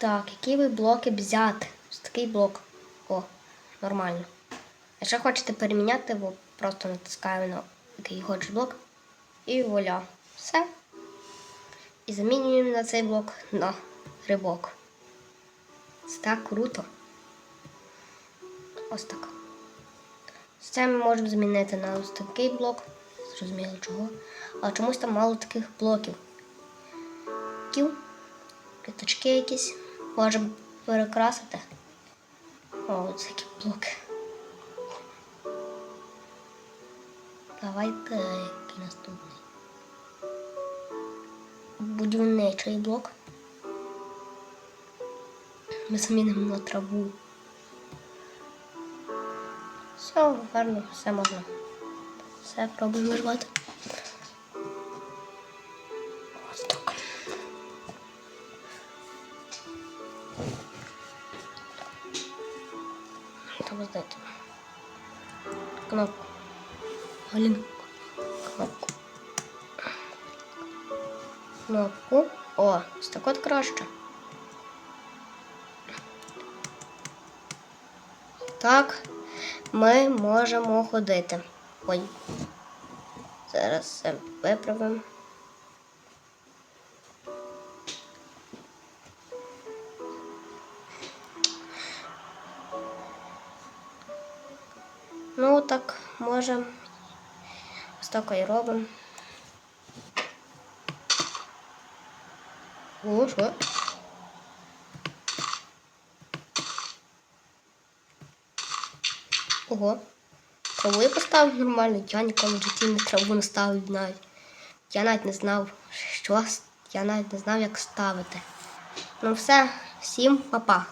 Так, які ви блоки взяти? Ось такий блок. О, нормально. Якщо хочете переміняти, ви просто натискаємо на який хочеш блок. І вуаля. Все. І замінюємо на цей блок на грибок. Це так круто. Ось так. Це ми можемо змінити на ось такий блок. Зрозуміло чого. Але чомусь там мало таких блоків. Ків, квіточки якісь. Можемо перекрасити. О, такі блоки. Давайте який наступний. Будівничий блок. Ми замінимо на траву. Все, гарно, все можна. Все, пробуємо рвати. Здати. Кнопку. Галін. Кнопку. Кнопку. О, ось так от краще. Так, ми можемо ходити. Ой. Зараз все виправимо. Так, можемо. Ось так і робимо. О, що? Ого. Траву я поставив нормально. Я ніколи в житті не траву не ставив навіть. Я навіть не знав, що я навіть не знав, як ставити. Ну все, всім па-па.